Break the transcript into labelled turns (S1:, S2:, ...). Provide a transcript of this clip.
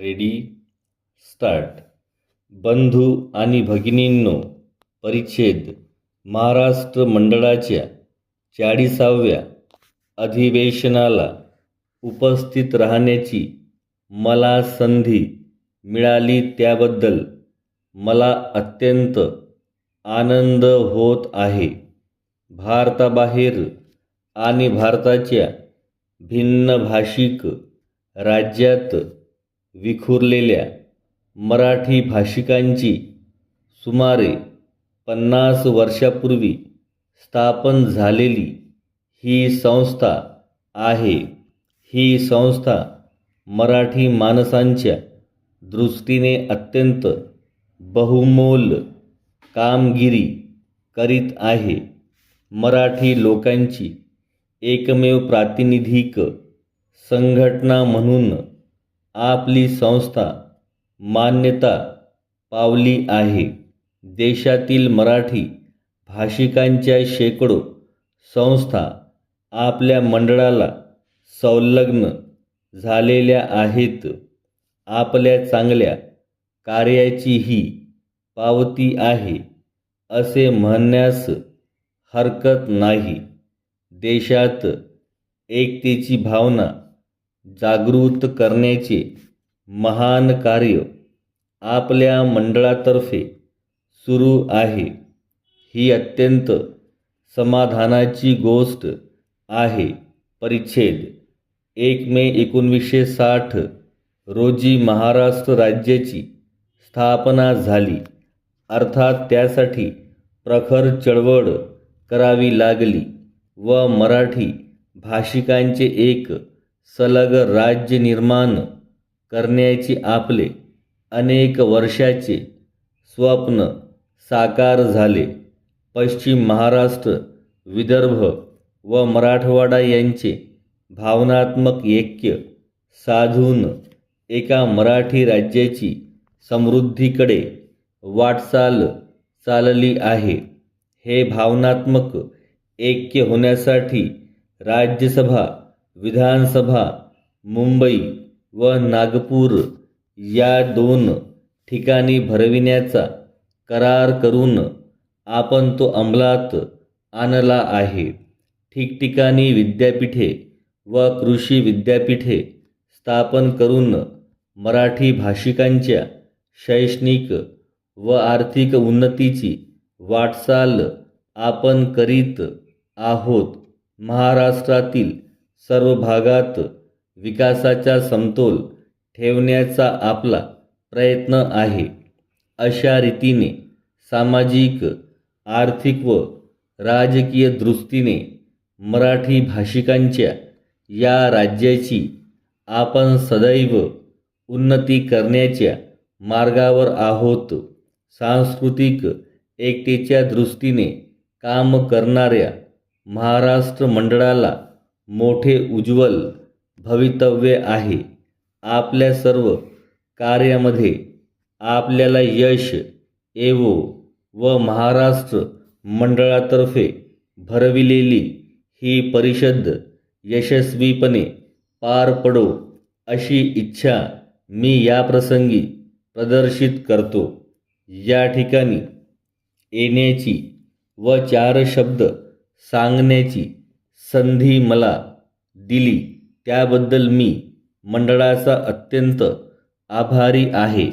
S1: Ready start. बंधू आणि भगिनींनो परिच्छेद. महाराष्ट्र मंडळाच्या चाळीसाव्या अधिवेशनाला उपस्थित राहण्याची मला संधी मिळाली त्याबद्दल मला अत्यंत आनंद होत आहे. भारताबाहेर आणि भारताच्या भिन्न भाषिक राज्यात विखुरलेल्या मराठी भाषिकांची सुमारे पन्नास वर्षापूर्वी स्थापन झालेली ही संस्था आहे. ही संस्था मराठी माणसांच्या दृष्टीने अत्यंत बहुमोल कामगिरी करीत आहे. मराठी लोकांची एकमेव प्रातिनिधिक संघटना म्हणून आपली संस्था मान्यता पावली आहे. देशातील मराठी भाषिकांच्या शेकडो संस्था आपल्या मंडळाला संलग्न झालेल्या आहेत. आपल्या चांगल्या कार्याची ही पावती आहे असे म्हणण्यास हरकत नाही. देशात एकतेची भावना जागृत करण्याचे महान कार्य आपल्या मंडळातर्फे सुरू आहे. ही अत्यंत समाधानाची गोष्ट आहे. परिच्छेद. एक मे एकोणवीसशे साठ रोजी महाराष्ट्र राज्याची स्थापना झाली. अर्थात त्यासाठी प्रखर चळवळ करावी लागली व मराठी भाषिकांचे एक सलग राज्य निर्माण करण्याची आपले अनेक वर्षाचे स्वप्न साकार झाले. पश्चिम महाराष्ट्र विदर्भ व मराठवाडा यांचे भावनात्मक ऐक्य साधून एका मराठी राज्याची समृद्धीकडे वाटचाल चालली आहे. हे भावनात्मक ऐक्य होण्यासाठी राज्यसभा विधानसभा मुंबई व नागपूर या दोन ठिकाणी भरविण्याचा करार करून आपण तो अंमलात आणला आहे. ठिकठिकाणी विद्यापीठे व कृषी विद्यापीठे स्थापन करून मराठी भाषिकांच्या शैक्षणिक व आर्थिक उन्नतीची वाटचाल आपण करीत आहोत. महाराष्ट्रातील सर्व भागात विकासाचा समतोल ठेवण्याचा आपला प्रयत्न आहे. अशा रीतीने सामाजिक आर्थिक व राजकीय दृष्टीने मराठी भाषिकांच्या या राज्याची आपण सदैव उन्नती करण्याच्या मार्गावर आहोत. सांस्कृतिक एकतेच्या दृष्टीने काम करणाऱ्या महाराष्ट्र मंडळाला मोठे उज्ज्वल भवितव्य आहे. आपल्या सर्व कार्यामध्ये आपल्याला यश एवो व महाराष्ट्र मंडळातर्फे भरविलेली ही परिषद यशस्वीपणे पार पडो अशी इच्छा मी याप्रसंगी प्रदर्शित करतो. या ठिकाणी येण्याची व चार शब्द सांगण्याची संधी मला दिली. त्याबद्दल मी मंडळाचा अत्यंत आभारी आहे.